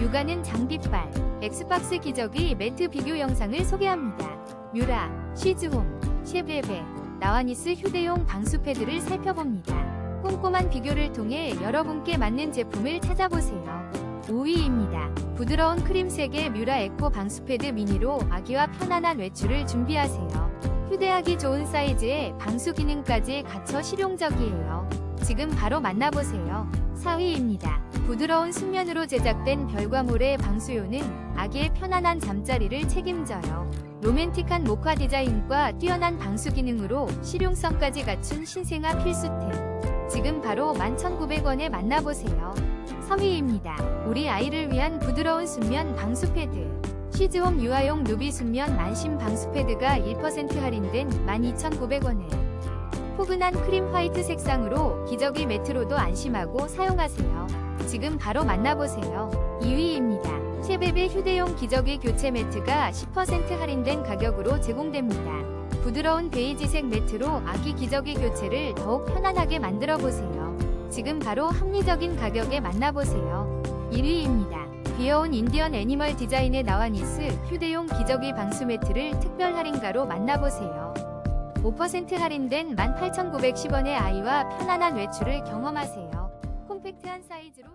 육아는 장비빨, 엑스박스 기저귀 매트 비교 영상을 소개합니다. 뮤라, 시즈홈, 쉐베베, 나와니스 휴대용 방수 패드를 살펴봅니다. 꼼꼼한 비교를 통해 여러분께 맞는 제품을 찾아보세요. 5위입니다. 부드러운 크림색의 뮤라 에코 방수 패드 미니로 아기와 편안한 외출을 준비하세요. 휴대하기 좋은 사이즈에 방수 기능까지 갖춰 실용적이에요. 지금 바로 만나보세요. 4위입니다. 부드러운 순면으로 제작된 별과 모래 방수요는 아기의 편안한 잠자리를 책임져요. 로맨틱한 모카 디자인과 뛰어난 방수 기능으로 실용성까지 갖춘 신생아 필수템. 지금 바로 11,900원에 만나보세요. 3위입니다. 우리 아이를 위한 부드러운 순면 방수 패드. 시즈홈 유아용 누비 순면 안심 방수 패드가 1% 할인된 12,900원에 포근한 크림 화이트 색상으로 기저귀 매트로도 안심하고 사용하세요. 지금 바로 만나보세요. 2위입니다. 쉐베베 휴대용 기저귀 교체 매트가 10% 할인된 가격으로 제공됩니다. 부드러운 베이지색 매트로 아기 기저귀 교체를 더욱 편안하게 만들어 보세요. 지금 바로 합리적인 가격에 만나보세요. 1위입니다. 귀여운 인디언 애니멀 디자인의 나와니스 휴대용 기저귀 방수 매트를 특별 할인가로 만나보세요. 5% 할인된 18,910원의 아이와 편안한 외출을 경험하세요. 콤팩트한 사이즈로